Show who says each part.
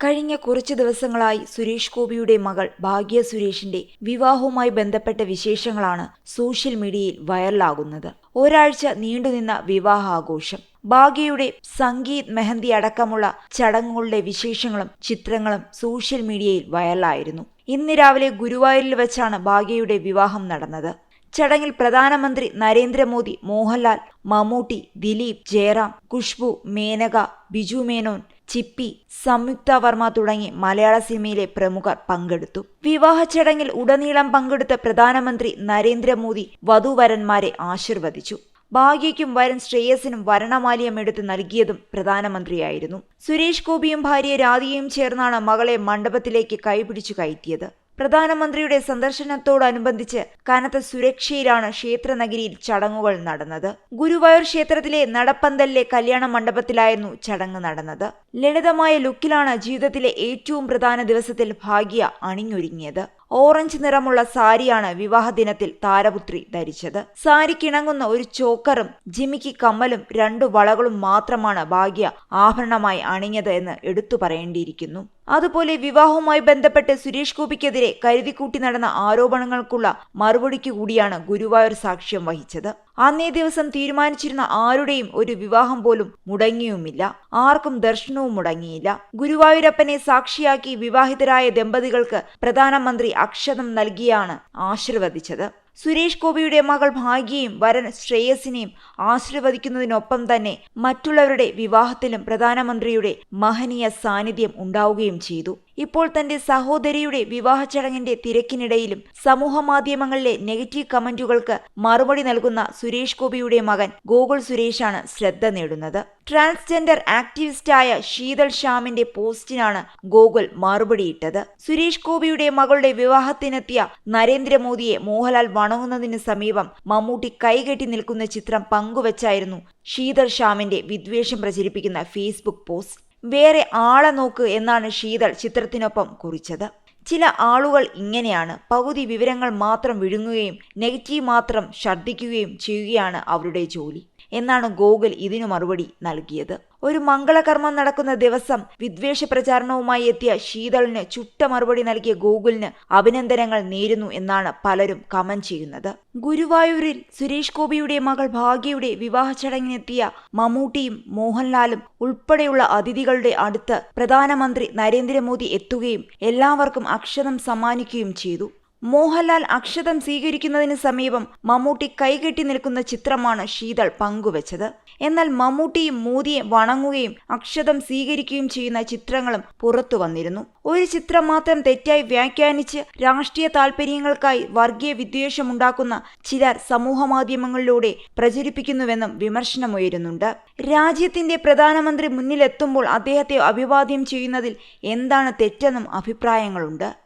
Speaker 1: കഴിഞ്ഞ കുറച്ചു ദിവസങ്ങളായി സുരേഷ് ഗോപിയുടെ മകൾ ഭാഗ്യ സുരേഷിന്റെ വിവാഹവുമായി ബന്ധപ്പെട്ട വിശേഷങ്ങളാണ് സോഷ്യൽ മീഡിയയിൽ വൈറലാകുന്നത്. ഒരാഴ്ച നീണ്ടുനിന്ന വിവാഹാഘോഷം. ഭാഗ്യയുടെ സംഗീത് മെഹന്തി അടക്കമുള്ള ചടങ്ങുകളുടെ വിശേഷങ്ങളും ചിത്രങ്ങളും സോഷ്യൽ മീഡിയയിൽ വൈറലായിരുന്നു. ഇന്ന് രാവിലെ ഗുരുവായൂരിൽ വെച്ചാണ് ഭാഗ്യയുടെ വിവാഹം നടന്നത്. ചടങ്ങിൽ പ്രധാനമന്ത്രി നരേന്ദ്രമോദി മോഹൻലാൽ മമ്മൂട്ടി ദിലീപ് ജയറാം ഖുഷ്ബു മേനക ബിജു മേനോൻ ചിപ്പി സംയുക്ത വർമ്മ തുടങ്ങി മലയാള സിനിമയിലെ പ്രമുഖർ പങ്കെടുത്തു. വിവാഹ ചടങ്ങിൽ ഉടനീളം പങ്കെടുത്ത പ്രധാനമന്ത്രി നരേന്ദ്രമോദി വധുവരന്മാരെ ആശീർവദിച്ചു. ഭാഗ്യയ്ക്കും വരൻ ശ്രേയസിനും വരണമാലിയം എടുത്ത് നൽകിയതും പ്രധാനമന്ത്രിയായിരുന്നു. സുരേഷ് ഗോപിയും ഭാര്യ രാധികയും ചേർന്നാണ് മകളെ മണ്ഡപത്തിലേക്ക് കൈപിടിച്ചു കയറ്റിയത്. പ്രധാനമന്ത്രിയുടെ സന്ദർശനത്തോടനുബന്ധിച്ച് കനത്ത സുരക്ഷയിലാണ് ക്ഷേത്രനഗരിയിൽ ചടങ്ങുകൾ നടന്നത്. ഗുരുവായൂർ ക്ഷേത്രത്തിലെ നടപ്പന്തലിലെ കല്യാണ മണ്ഡപത്തിലായിരുന്നു ചടങ്ങ് നടന്നത്. ലളിതമായ ലുക്കിലാണ് ജീവിതത്തിലെ ഏറ്റവും പ്രധാന ദിവസത്തിൽ ഭാഗ്യ അണിഞ്ഞൊരുങ്ങിയത്. ഓറഞ്ച് നിറമുള്ള സാരിയാണ് വിവാഹ ദിനത്തിൽ താരപുത്രി ധരിച്ചത്. സാരിക്കിണങ്ങുന്ന ഒരു ചോക്കറും ജിമിക്ക് കമ്മലും രണ്ടു വളകളും മാത്രമാണ് ഭാഗ്യ ആഭരണമായി അണിഞ്ഞത് എന്ന് എടുത്തു പറയേണ്ടിയിരിക്കുന്നു. അതുപോലെ വിവാഹവുമായി ബന്ധപ്പെട്ട് സുരേഷ് ഗോപിക്കെതിരെ കരുതിക്കൂട്ടി നടന്ന ആരോപണങ്ങൾക്കുള്ള മറുപടിക്ക് കൂടിയാണ് ഗുരുവായൂർ സാക്ഷ്യം വഹിച്ചത്. അന്നേ ദിവസം തീരുമാനിച്ചിരുന്ന ആരുടെയും ഒരു വിവാഹം പോലും മുടങ്ങിയുമില്ല. ആർക്കും ദർശനവും മുടങ്ങിയില്ല. ഗുരുവായൂരപ്പനെ സാക്ഷിയാക്കി വിവാഹിതരായ ദമ്പതികൾക്ക് പ്രധാനമന്ത്രി അക്ഷതം നൽകിയാണ് ആശീർവദിച്ചത്. സുരേഷ് ഗോപിയുടെ മകൾ ഭാഗ്യയും വരൻ ശ്രേയസിനെയും ആശീർവദിക്കുന്നതിനൊപ്പം തന്നെ മറ്റുള്ളവരുടെ വിവാഹത്തിലും പ്രധാനമന്ത്രിയുടെ മഹനീയ സാന്നിധ്യം ഉണ്ടാവുകയും ചെയ്തു. ഇപ്പോൾ തന്റെ സഹോദരിയുടെ വിവാഹ ചടങ്ങിന്റെ തിരക്കിനിടയിലും സമൂഹ മാധ്യമങ്ങളിലെ നെഗറ്റീവ് കമന്റുകൾക്ക് മറുപടി നൽകുന്ന സുരേഷ് ഗോപിയുടെ മകൻ ഗോകുൽ സുരേഷാണ് ശ്രദ്ധ നേടുന്നത്. ട്രാൻസ്ജെൻഡർ ആക്ടിവിസ്റ്റായ ശീതൾ ഷ്യാമിന്റെ പോസ്റ്റിനാണ് ഗോകുൽ മറുപടിയിട്ടത്. സുരേഷ് ഗോപിയുടെ മകളുടെ വിവാഹത്തിനെത്തിയ നരേന്ദ്രമോദിയെ മോഹൻലാൽ വണങ്ങുന്നതിന് സമീപം മമ്മൂട്ടി കൈകെട്ടി നിൽക്കുന്ന ചിത്രം പങ്കുവച്ചായിരുന്നു ഷീതർ ഷാമിന്റെ വിദ്വേഷം പ്രചരിപ്പിക്കുന്ന ഫേസ്ബുക്ക് പോസ്റ്റ്. വേറെ ആളെ നോക്ക് എന്നാണ് ഷീതൾ ചിത്രത്തിനൊപ്പം കുറിച്ചത്. ചില ആളുകൾ ഇങ്ങനെയാണ് പകുതി വിവരങ്ങൾ മാത്രം വിഴുങ്ങുകയും നെഗറ്റീവ് മാത്രം ഛർദ്ദിക്കുകയും ചെയ്യുകയാണ് അവരുടെ ജോലി. എന്നാണ് ഗോകുൽ ഇതിനു മറുപടി നൽകിയത്. ഒരു മംഗളകർമ്മം നടക്കുന്ന ദിവസം വിദ്വേഷ പ്രചാരണവുമായി എത്തിയ ശീതളിന് ചുട്ട മറുപടി നൽകിയ ഗോകുലിന് അഭിനന്ദനങ്ങൾ നേരുന്നു എന്നാണ് പലരും കമന്റ് ചെയ്യുന്നത്. ഗുരുവായൂരിൽ സുരേഷ് ഗോപിയുടെ മകൾ ഭാഗ്യയുടെ വിവാഹ ചടങ്ങിനെത്തിയ മമ്മൂട്ടിയും മോഹൻലാലും ഉൾപ്പെടെയുള്ള അതിഥികളുടെ അടുത്ത് പ്രധാനമന്ത്രി നരേന്ദ്രമോദി എത്തുകയും എല്ലാവർക്കും അക്ഷതം സമ്മാനിക്കുകയും ചെയ്തു. മോഹൻലാൽ അക്ഷതം സ്വീകരിക്കുന്നതിന് സമീപം മമ്മൂട്ടി കൈകെട്ടി നിൽക്കുന്ന ചിത്രമാണ് ശീതൾ പങ്കുവച്ചത്. എന്നാൽ മമ്മൂട്ടിയും മോദിയെ വണങ്ങുകയും അക്ഷതം സ്വീകരിക്കുകയും ചെയ്യുന്ന ചിത്രങ്ങളും പുറത്തു വന്നിരുന്നു. ഒരു ചിത്രം മാത്രം തെറ്റായി വ്യാഖ്യാനിച്ച് രാഷ്ട്രീയ താൽപര്യങ്ങൾക്കായി വർഗീയ വിദ്വേഷമുണ്ടാക്കുന്ന ചിലർ സമൂഹമാധ്യമങ്ങളിലൂടെ പ്രചരിപ്പിക്കുന്നുവെന്നും വിമർശനമുയരുന്നുണ്ട്. രാജ്യത്തിന്റെ പ്രധാനമന്ത്രി മുന്നിലെത്തുമ്പോൾ അദ്ദേഹത്തെ അഭിവാദ്യം ചെയ്യുന്നതിൽ എന്താണ് തെറ്റെന്നും അഭിപ്രായങ്ങളുണ്ട്.